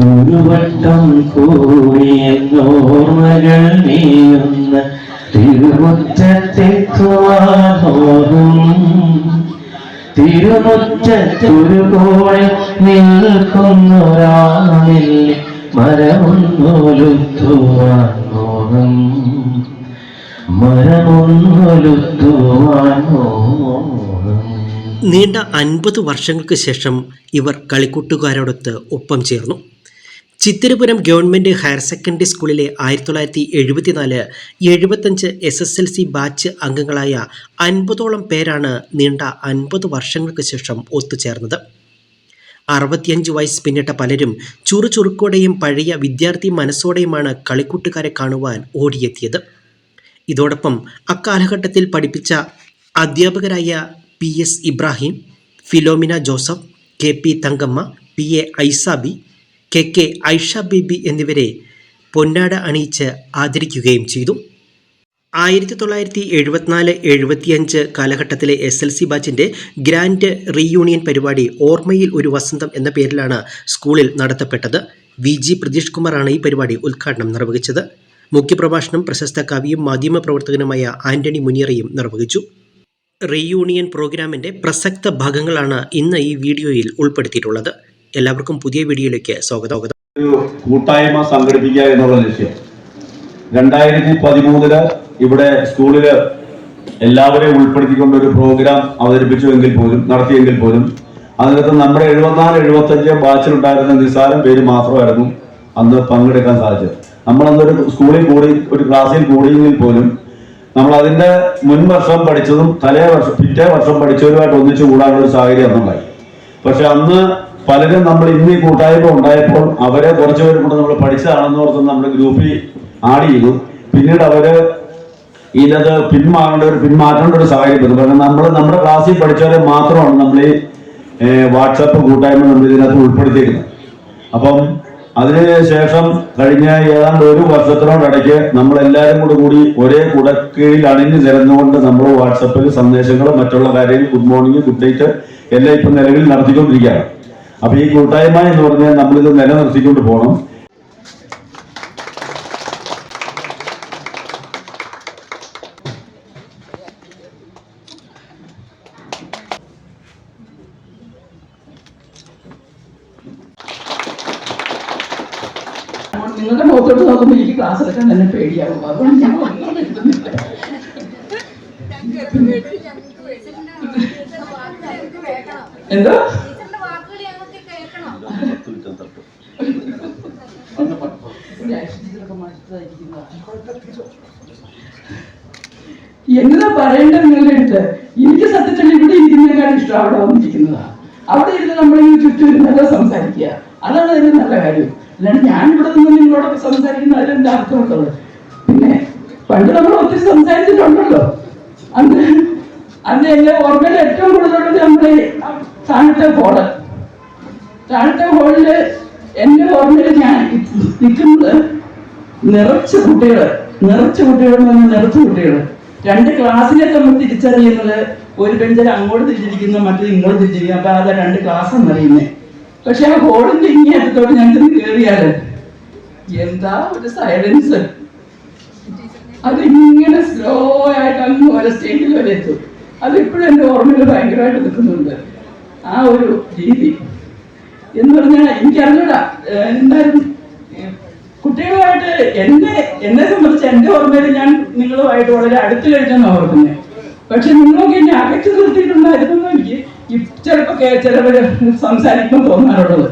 ഒരു വട്ടം കൂടിയെന്നോർമ്മകൾ നീയുന്ന തിരുമുറ്റത്തെത്തുവാനോറും തിരുമുറ്റത്തൊരു കോണിൽ നിൽക്കുന്നൊരാളിൽ മരമൊന്നൊലുത്തുവാൻ മോഹം മരമൊന്നൊലുത്തുവാൻ മോഹം നീണ്ട അൻപത് വർഷങ്ങൾക്ക് ശേഷം ഇവർ കളിക്കൂട്ടുകാരോടൊത്ത് ഒപ്പം ചേർന്നു. ചിത്തിരപുരം ഗവൺമെന്റ് ഹയർ സെക്കൻഡറി സ്കൂളിലെ ആയിരത്തി തൊള്ളായിരത്തി എഴുപത്തിനാല് എഴുപത്തഞ്ച് S S L C batch അംഗങ്ങളായ അൻപതോളം പേരാണ് നീണ്ട അൻപത് വർഷങ്ങൾക്ക് ശേഷം ഒത്തുചേർന്നത്. അറുപത്തിയഞ്ച് വയസ്സ് പിന്നിട്ട പലരും ചുറുചുറുക്കോടെയും പഴയ വിദ്യാർത്ഥി മനസ്സോടെയുമാണ് കളിക്കൂട്ടുകാരെ കാണുവാൻ ഓടിയെത്തിയത്. ഇതോടൊപ്പം അക്കാലഘട്ടത്തിൽ പഠിപ്പിച്ച അധ്യാപകരായ P S Ibrahim Philomina Joseph K P Thankamma P A Aisabi K K Aisha Baby എന്നിവരെ പൊന്നാട അണിയിച്ച് ആദരിക്കുകയും ചെയ്തു. ആയിരത്തി തൊള്ളായിരത്തി എഴുപത്തിനാല് എഴുപത്തിയഞ്ച് കാലഘട്ടത്തിലെ എസ് എൽ സി ബാച്ചിന്റെ ഗ്രാൻഡ് റീയൂണിയൻ പരിപാടി ഓർമ്മയിൽ ഒരു വസന്തം എന്ന പേരിലാണ് സ്കൂളിൽ നടത്തപ്പെട്ടത്. വി. ജി. പ്രതീഷ് കുമാറാണ് ഈ പരിപാടി ഉദ്ഘാടനം നിർവഹിച്ചത്. മുഖ്യപ്രഭാഷണം പ്രശസ്ത കവിയും മാധ്യമ പ്രവർത്തകനുമായ ആന്റണി മുനിയറയും നിർവഹിച്ചു. റീയൂണിയൻ പ്രോഗ്രാമിന്റെ പ്രസക്ത ഭാഗങ്ങളാണ് ഇന്ന് ഈ വീഡിയോയിൽ ഉൾപ്പെടുത്തിയിട്ടുള്ളത്. എല്ലാവർക്കും പുതിയ വീഡിയോയിലേക്ക് സ്വാഗതം. ഒരു കൂട്ടായ്മ സംഘടിപ്പിക്കുക എന്നുള്ള ലക്ഷ്യം. രണ്ടായിരത്തി പതിമൂന്നിൽ ഇവിടെ സ്കൂളിൽ എല്ലാവരെയും ഉൾപ്പെടുത്തിക്കൊണ്ട് ഒരു പ്രോഗ്രാം അവതരിപ്പിച്ചുവെങ്കിൽ പോലും നടത്തിയെങ്കിൽ പോലും അതിനകത്ത് നമ്മുടെ എഴുപത്തിനാല് എഴുപത്തഞ്ച് ബാച്ചിലുണ്ടായിരുന്ന നിസ്സാരം പേര് മാത്രമായിരുന്നു അന്ന് പങ്കെടുക്കാൻ സാധിച്ചത്. നമ്മൾ അന്നൊരു സ്കൂളിൽ കൂടി ഒരു ക്ലാസ്സിൽ കൂടിയെങ്കിൽ പോലും നമ്മൾ അതിന്റെ മുൻ വർഷം പഠിച്ചതും തലേ വർഷം പിറ്റേ വർഷം പഠിച്ചവരുമായിട്ട് ഒന്നിച്ചു കൂടാനുള്ള ഒരു സാഹചര്യം അന്നുണ്ടായി. പക്ഷെ അന്ന് പലരും നമ്മൾ ഇന്ന് ഈ കൂട്ടായ്മ ഉണ്ടായപ്പോൾ അവരെ കുറച്ച് പേരും കൂടെ നമ്മൾ പഠിച്ചതാണെന്ന് ഓർത്ത് നമ്മൾ ഗ്രൂപ്പിൽ ആഡ് ചെയ്തു. പിന്നീട് അവർ ഇതിനകത്ത് പിന്മാറേണ്ട ഒരു പിന്മാറ്റേണ്ട ഒരു സാഹചര്യം വന്നു. കാരണം നമ്മൾ നമ്മുടെ ക്ലാസ്സിൽ പഠിച്ചവരെ മാത്രമാണ് നമ്മൾ ഈ വാട്സപ്പ് കൂട്ടായ്മ നമ്മൾ ഇതിനകത്ത് ഉൾപ്പെടുത്തിയിരുന്നത്. അപ്പം അതിന് ശേഷം കഴിഞ്ഞ ഏതാണ്ട് ഒരു വർഷത്തിനോടിടയ്ക്ക് നമ്മൾ എല്ലാവരും കൂടെ കൂടി ഒരേ കുടക്കീഴിൽ അണിഞ്ഞു ചേർന്നുകൊണ്ട് നമ്മൾ വാട്സപ്പിൽ സന്ദേശങ്ങളും മറ്റുള്ള കാര്യങ്ങൾ ഗുഡ് മോർണിംഗ് ഗുഡ് നൈറ്റ് എല്ലാം ഇപ്പം നിലവിൽ നടത്തിക്കൊണ്ടിരിക്കുകയാണ്. അപ്പൊ ഈ കൂട്ടായ്മ എന്ന് പറഞ്ഞാൽ നമ്മളിത് നിലനിർത്തിക്കൊണ്ട് പോകണം നിങ്ങളുടെ മുഖത്തോട്ട് നോക്കുമ്പോൾ എനിക്ക് ക്ലാസ് എടുക്കാൻ തന്നെ പേടിയാകും അതുകൊണ്ട് ഞാൻ എന്തോ പറയേണ്ടത് നിങ്ങളുടെ അടുത്ത്? എനിക്ക് സത്യത്തിൽ ഇവിടെ ഇരിക്കുന്നതിനേക്കാൾ ഇഷ്ടം അവിടെ വന്നിരിക്കുന്നതാ. അവിടെ ഇരുന്ന് നമ്മളിങ്ങനെ ചുറ്റും നല്ല സംസാരിക്കുക. അതാണ് അതിന് നല്ല കാര്യം. അല്ലാണ്ട് ഞാൻ ഇവിടെ നിന്ന് നിങ്ങളോടൊക്കെ സംസാരിക്കുന്ന അതിലെന്താ അർത്ഥമുള്ളത്? പിന്നെ പണ്ട് നമ്മൾ ഒത്തിരി സംസാരിച്ചിട്ടുണ്ടല്ലോ. അന്ന് അന്ന് എന്റെ ഓർമ്മയിൽ ഏറ്റവും കൂടുതലുള്ളത് നമ്മുടെ താഴത്തെ ഹോൾ താഴത്തെ ഹോളിൽ എന്റെ ഓർമ്മയിൽ ഞാൻ നിൽക്കുന്നത് നിറച്ച് കുട്ടികൾ നിറച്ച കുട്ടികൾ നിറച്ച് കുട്ടികൾ. രണ്ട് ക്ലാസ്സിനെ തമ്മിൽ തിരിച്ചറിയുന്നത് ഒരു ബെഞ്ചിൽ അങ്ങോട്ട് തിരിച്ചിരിക്കുന്നു മറ്റേ ഇങ്ങോട്ട് തിരിച്ചിരിക്കുന്നു. അപ്പൊ അത് രണ്ട് ക്ലാസ് എന്നറിയുന്നേ പക്ഷെ ആ ഹോളിന്റെ ഇങ്ങനെ അടുത്തോട്ട് ഞങ്ങൾക്ക് കയറിയാൽ എന്താ ഒരു സൈലൻസ് അതിങ്ങനെ സ്ലോ ആയിട്ട് അങ്ങ് ഓരോ സ്റ്റേജിൽ വരെ എത്തും. അതിപ്പോഴും എന്റെ ഓർമ്മയിൽ ഭയങ്കരമായിട്ട് നിൽക്കുന്നുണ്ട്. ആ ഒരു രീതി. എന്ന് പറഞ്ഞാൽ എനിക്കറിഞ്ഞൂടാ എന്തായാലും കുട്ടികളുമായിട്ട് എന്നെ എന്നെ സംബന്ധിച്ച് എന്റെ ഓർമ്മയിൽ ഞാൻ നിങ്ങളുമായിട്ട് വളരെ അടുത്ത് കഴിഞ്ഞാൽ ഓർക്കുന്നത് പക്ഷെ നിങ്ങളൊക്കെ എന്നെ അകറ്റി നിർത്തിയിട്ടുണ്ടായിരുന്നു എനിക്ക് ചിലപ്പോ ചിലവര് സംസാരിക്കുമ്പോൾ തോന്നാറുള്ളത്.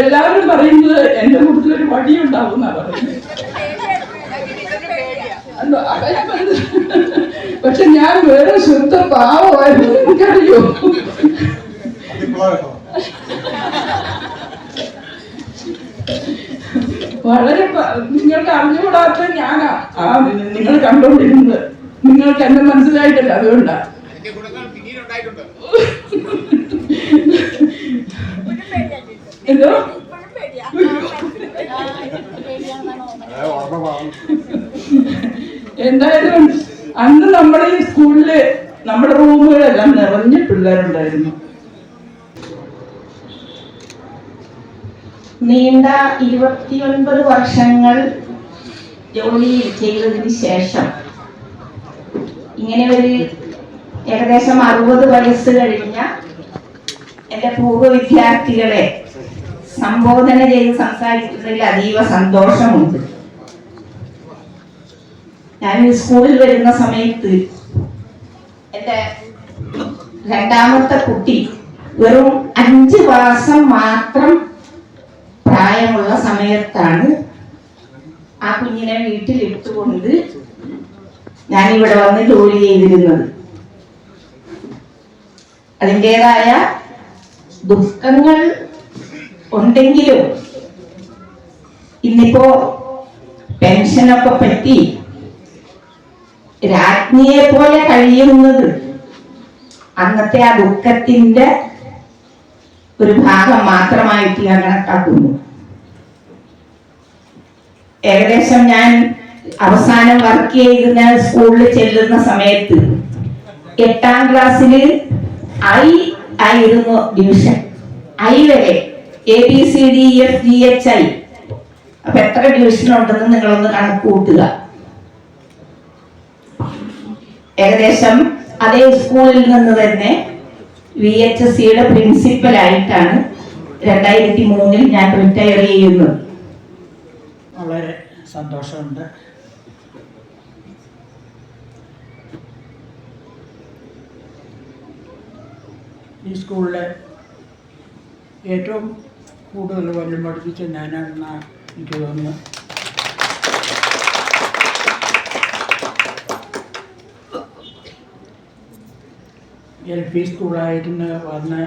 എല്ലാവരും പറയുന്നത് എന്റെ കൂട്ടത്തിൽ ഒരു വടി ഉണ്ടാവും. പക്ഷെ ഞാൻ വേറെ ശുദ്ധ പാവമായിരുന്നു. എനിക്കറിയോ? വളരെ നിങ്ങൾക്ക് അറിഞ്ഞുകൂടാത്ത ഞാനാ. ആ നിങ്ങൾ കണ്ടോണ്ടിരുന്നത് നിങ്ങൾക്ക് എന്നെ മനസ്സിലായിട്ടില്ല അതുകൊണ്ടാ. എന്തോ? എന്തായാലും അന്ന് നമ്മുടെ ഈ സ്കൂളിൽ നമ്മുടെ റൂമുകളെല്ലാം നിറഞ്ഞ പിള്ളേരുണ്ടായിരുന്നു. നീണ്ട ഇരുപത്തിയൊൻപത് വർഷങ്ങൾ ജോലി ചെയ്തതിന് ശേഷം ഇങ്ങനെ ഒരു ഏകദേശം അറുപത് വയസ്സ് കഴിഞ്ഞ എന്റെ പൂർവ വിദ്യാർത്ഥികളെ സംബോധന ചെയ്ത് സംസാരിക്കുന്നതിൽ അതീവ സന്തോഷമുണ്ട്. ഞാൻ സ്കൂളിൽ വരുന്ന സമയത്ത് എന്റെ രണ്ടാമത്തെ കുട്ടി വെറും അഞ്ച് മാസം മാത്രം പ്രായമുള്ള സമയത്താണ് ആ കുഞ്ഞിനെ വീട്ടിൽ ഞാൻ ഇവിടെ വന്ന് ജോലി ചെയ്തിരുന്നത്. അതിന്റെതായ ദുഃഖങ്ങൾ ഉണ്ടെങ്കിലും ഇന്നിപ്പോ പെൻഷനൊക്കെ പറ്റി രാജ്ഞിയെ പോലെ കഴിയുന്നത് അന്നത്തെ ആ ദുഃഖത്തിന്റെ ഒരു ഭാഗം മാത്രമായിട്ട് ഞാൻ കണക്കാക്കുന്നു. ഏകദേശം ഞാൻ അവസാനം വർക്ക് ചെയ്യുന്ന സ്കൂളിൽ ചെല്ലുന്ന സമയത്ത് എട്ടാം ക്ലാസ്സിൽ ഐ ആയിരുന്നു ഡിവിഷൻ ഐ വരെ A B C D F G H I അപ്പൊ എത്ര ഡിവിഷൻ ഉണ്ടെന്ന് നിങ്ങളൊന്ന് കണക്ക് കൂട്ടുക ഏകദേശം അതേ സ്കൂളിൽ നിന്ന് തന്നെ വി എച്ച് എസ് സിയുടെ പ്രിൻസിപ്പൽ ആയിട്ടാണ് രണ്ടായിരത്തി മൂന്നിൽ ഞാൻ റിട്ടയർ ചെയ്യുന്നത്. വളരെ സന്തോഷമുണ്ട്. ഈ സ്കൂളിലെ ഏറ്റവും കൂടുതൽ വല്യം പഠിപ്പിച്ച ഞാനാണെന്നാണ് എനിക്ക് തോന്നുന്നു എൽ പി സ്കൂളായിരുന്നു വന്ന്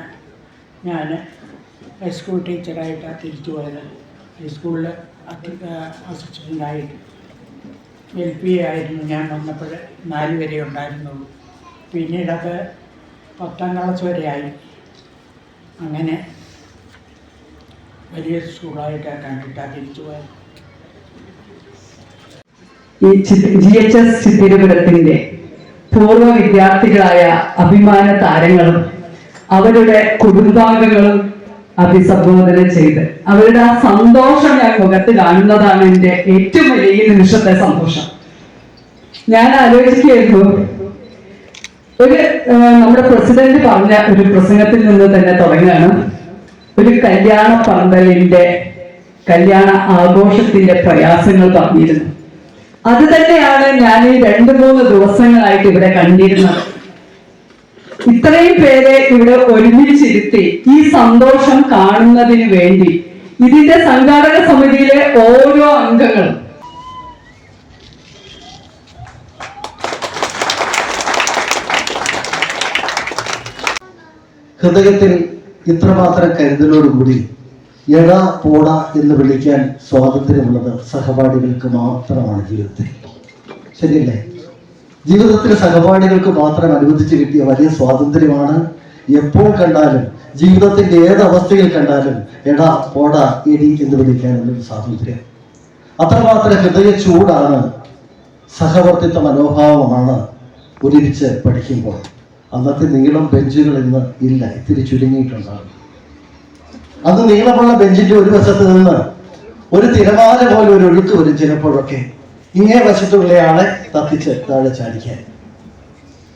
ഞാൻ ഹൈസ്കൂൾ ടീച്ചറായിട്ടാണ് തിരിച്ചു പോയത്. ഹൈസ്കൂളിൽ അസിസ്റ്റന്റായിട്ട് എൽ പി ആയിരുന്നു ഞാൻ വന്നപ്പോൾ നാല് വരെ ഉണ്ടായിരുന്നുള്ളൂ. പിന്നീടത് പത്താം ക്ലാസ് വരെ ആയി. അങ്ങനെ വലിയ സ്കൂളായിട്ടാണ് കണ്ടിട്ടാണ് തിരിച്ചു പോയത്. ഈ ജി എച്ച് എസ് ചിത്തിരപുരത്തിന്റെ പൂർവ വിദ്യാർത്ഥികളായ അഭിമാന താരങ്ങളും അവരുടെ കുടുംബാംഗങ്ങളും അഭിസംബോധന ചെയ്ത് അവരുടെ ആ സന്തോഷം ഞാൻ മുഖത്ത് കാണുന്നതാണ് എന്റെ ഏറ്റവും വലിയ നിമിഷത്തെ സന്തോഷം. ഞാൻ ആലോചിക്കുകയായിരുന്നു ഒരു നമ്മുടെ പ്രസിഡന്റ് പറഞ്ഞ ഒരു പ്രസംഗത്തിൽ നിന്ന് തന്നെ തുടങ്ങുകയാണ്. ഒരു കല്യാണ പന്തലിന്റെ കല്യാണ ആഘോഷത്തിന്റെ പ്രയാസങ്ങൾ പറഞ്ഞിരുന്നു. അത് തന്നെയാണ് ഞാൻ ഈ രണ്ട് മൂന്ന് ദിവസങ്ങളായിട്ട് ഇവിടെ കണ്ടിരുന്നത്. ഇത്രയും പേരെ ഇവിടെ ഒരുമിച്ചിരുത്തി ഈ സന്തോഷം കാണുന്നതിന് വേണ്ടി ഇതിന്റെ സംഘാടക സമിതിയിലെ ഓരോ അംഗങ്ങളും ഹൃദയത്തിൽ ഇത്രമാത്രം കരുതലോടുകൂടി എടാ പോട എന്ന് വിളിക്കാൻ സ്വാതന്ത്ര്യമുള്ളത് സഹപാഠികൾക്ക് മാത്രമാണ് ജീവിതത്തിൽ. ശരിയല്ലേ? ജീവിതത്തിൽ സഹപാഠികൾക്ക് മാത്രം അനുവദിച്ചു കിട്ടിയ വലിയ സ്വാതന്ത്ര്യമാണ് എപ്പോൾ കണ്ടാലും ജീവിതത്തിന്റെ ഏത് അവസ്ഥയിൽ കണ്ടാലും എടാ പോട എടി എന്ന് വിളിക്കാനുള്ള ഒരു സ്വാതന്ത്ര്യം അത്രമാത്രം ഹൃദയ ചൂടാണ് സഹവർത്തിത്വ മനോഭാവമാണ് ഒരുമിച്ച് പഠിക്കുമ്പോൾ. അന്നത്തെ നീളം ബെഞ്ചുകൾ ഇന്ന് ഇല്ല ഇത്തിരി ചുരുങ്ങിയിട്ടുണ്ടാകും. അന്ന് നീളമുള്ള ബെഞ്ചിന്റെ ഒരു വശത്ത് നിന്ന് ഒരു തിരമാല പോലെ ഒരു ഒഴുക്ക് വരും ചിലപ്പോഴൊക്കെ ഇങ്ങേ വശത്തുള്ളയാളെ തത്തിച്ച് താഴെ ചാടിക്കാൻ.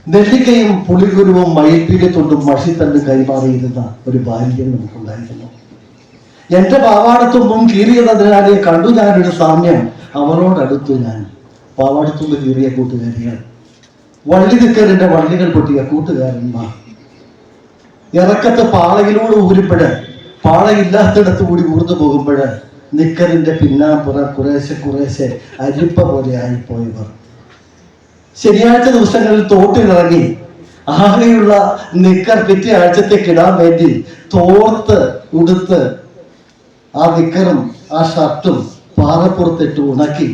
നെല്ലിക്കയും പുളികുരുവും മയിൽപ്പീലി തൊണ്ടും മഷിത്തണ്ടും കൈമാറിയിരുന്ന ഒരു ബാല്യം നമുക്കുണ്ടായിരുന്നു. എന്റെ പാവാടത്തുമ്പും കീറിയതിനാലെ കണ്ടു ഞാനൊരു സാമ്യം. അവരോടടുത്തു ഞാൻ പാവാടത്തുമ്പ് കീറിയ കൂട്ടുകാരികൾ. വള്ളി തിക്കലിന്റെ വള്ളികൾ പൊട്ടിയ കൂട്ടുകാരന്മാർ. ഇറക്കത്ത് പാളയിലൂടെ ഊരുമ്പോഴ് പാളയില്ലാത്തിടത്ത് കൂടി ഊർന്നു പോകുമ്പോൾ നിക്കറിന്റെ പിന്നാമ്പുറ കുറേശ്ശെ കുറേശ്ശെ അരിപ്പ പോലെ ആയിപ്പോയവർ. ശനിയാഴ്ച ദിവസങ്ങളിൽ തോട്ടിലിറങ്ങി ആകെയുള്ള നിക്കർ പിറ്റേ ആഴ്ചത്തേക്ക് ഇടാൻ വേണ്ടി തോർത്ത് ഉടുത്ത് ആ നിക്കറും ആ ഷർട്ടും പാറപ്പുറത്തിട്ട് ഉണക്കി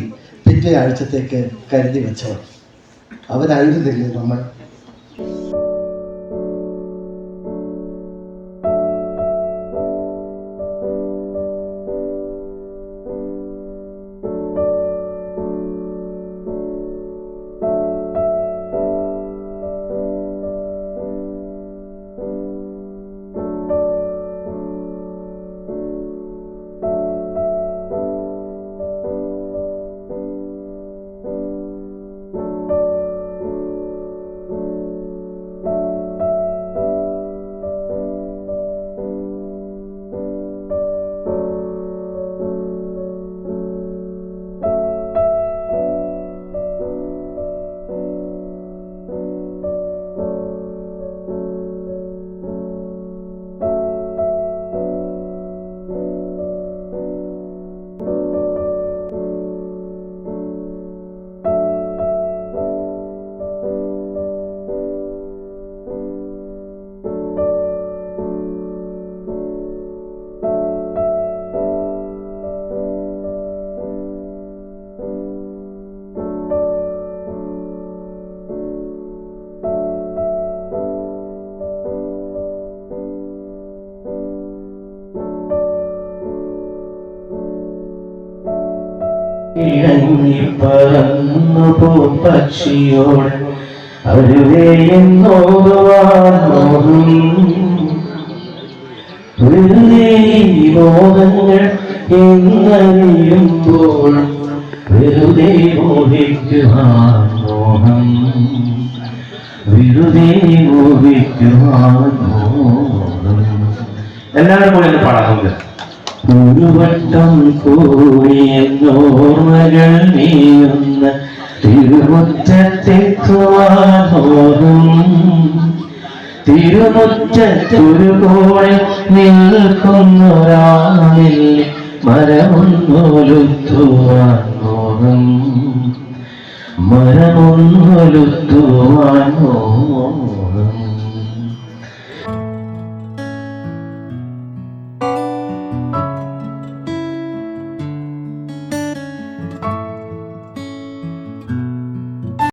പിറ്റേ ആഴ്ചത്തേക്ക് കരുതി വെച്ചവർ. അവരായിരുന്നില്ലേ നമ്മൾ? ഇഴങ്ങിപ്പറന്നു പോ പക്ഷിയോട് എന്നോടുവാൻ മോഹം. മോഹം. എല്ലാവരും കൂടെ പാടാം. വട്ടം കൂടിയെന്നോർമ്മകൾ നീയുന്ന തിരുമുറ്റത്തെത്തുവാൻ മോഹം തിരുമുറ്റത്തൊരു കോണിൽ നിൽക്കുന്നൊരാളിൽ മരമൊന്നൊലുത്തുവാൻ മോഹം മരമൊന്നൊലുത്തുവാൻ മോഹം